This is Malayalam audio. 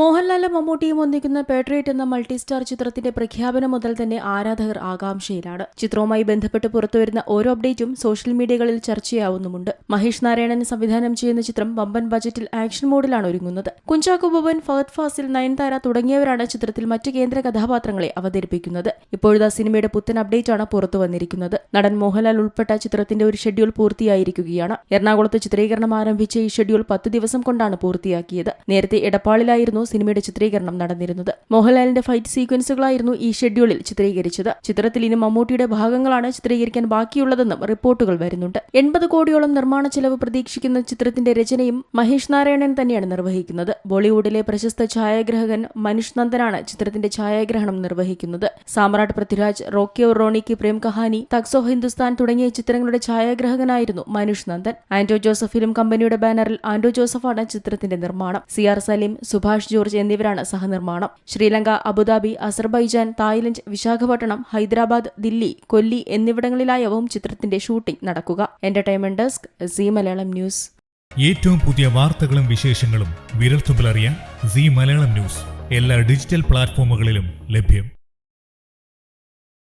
മോഹൻലാലും മമ്മൂട്ടിയും ഒന്നിക്കുന്ന പേട്രിയറ്റ് എന്ന മൾട്ടി സ്റ്റാർ ചിത്രത്തിന്റെ പ്രഖ്യാപനം മുതൽ തന്നെ ആരാധകർ ആകാംക്ഷയിലാണ്. ചിത്രവുമായി ബന്ധപ്പെട്ട് പുറത്തുവരുന്ന ഓരോ അപ്ഡേറ്റും സോഷ്യൽ മീഡിയകളിൽ ചർച്ചയാവുന്നുമുണ്ട്. മഹേഷ് നാരായണൻ സംവിധാനം ചെയ്യുന്ന ചിത്രം വമ്പൻ ബജറ്റിൽ ആക്ഷൻ മോഡിലാണ് ഒരുങ്ങുന്നത്. കുഞ്ചാക്കോ ബോബൻ ഫഹദ് ഫാസിൽ നയൻതാര തുടങ്ങിയവരാണ് ചിത്രത്തിൽ മറ്റ് കേന്ദ്ര കഥാപാത്രങ്ങളെ അവതരിപ്പിക്കുന്നത്. ഇപ്പോഴത്തെ സിനിമയുടെ പുത്തൻ ആണ് പുറത്തു വന്നിരിക്കുന്നത് നടൻ മോഹൻലാൽ ഉൾപ്പെട്ട ചിത്രത്തിന്റെ ഒരു ഷെഡ്യൂൾ പൂർത്തിയായിരിക്കുകയാണ്. എറണാകുളത്ത് ചിത്രീകരണം ആരംഭിച്ച ഈ ഷെഡ്യൂൾ പത്ത് ദിവസം കൊണ്ടാണ് പൂർത്തിയാക്കിയത്. നേരത്തെ എടപ്പാളിലായിരുന്നു സിനിമയുടെ ചിത്രീകരണം നടന്നിരുന്നത്. മോഹൻലാലിന്റെ ഫൈറ്റ് സീക്വൻസുകളായിരുന്നു ഈ ഷെഡ്യൂളിൽ ചിത്രീകരിച്ചത്. ചിത്രത്തിൽ ഇനി മമ്മൂട്ടിയുടെ ഭാഗങ്ങളാണ് ചിത്രീകരിക്കാൻ ബാക്കിയുള്ളതെന്നും റിപ്പോർട്ടുകൾ വരുന്നുണ്ട്. എൺപത് കോടിയോളം നിർമ്മാണ ചെലവ് പ്രതീക്ഷിക്കുന്ന ചിത്രത്തിന്റെ രചനയും മഹേഷ് നാരായണൻ തന്നെയാണ് നിർവഹിക്കുന്നത്. ബോളിവുഡിലെ പ്രശസ്ത ഛായാഗ്രഹകൻ മനുഷ് നന്ദനാണ് ചിത്രത്തിന്റെ ഛായാഗ്രഹണം നിർവഹിക്കുന്നത്. Samrat Prithviraj Rocky Aur Rani Prem Kahani thugs of Hindostan തുടങ്ങിയ ചിത്രങ്ങളുടെ ഛായാഗ്രഹകനായിരുന്നു മനുഷ് നന്ദൻ. ആന്റോ ജോസഫ് ഫിലിം കമ്പനിയുടെ ബാനറിൽ ആന്റോ ജോസഫാണ് ചിത്രത്തിന്റെ നിർമ്മാണം. C R Saleem Subhash George എന്നിവരാണ് സഹനിർമ്മാണം. Sri Lanka Abu Dhabi Azerbaijan Thailand Visakhapatnam Hyderabad Delhi Kolli എന്നിവിടങ്ങളിലായവും ചിത്രത്തിന്റെ ഷൂട്ടിംഗ് നടക്കുക. Entertainment desk Zee Malayalam news. ഏറ്റവും പുതിയ വാർത്തകളും വിശേഷങ്ങളും വിരൽത്തുമ്പിലറിയാൻ സി മലയാളം ന്യൂസ്. എല്ലാ ഡിജിറ്റൽ പ്ലാറ്റ്ഫോമുകളിലും ലഭ്യം.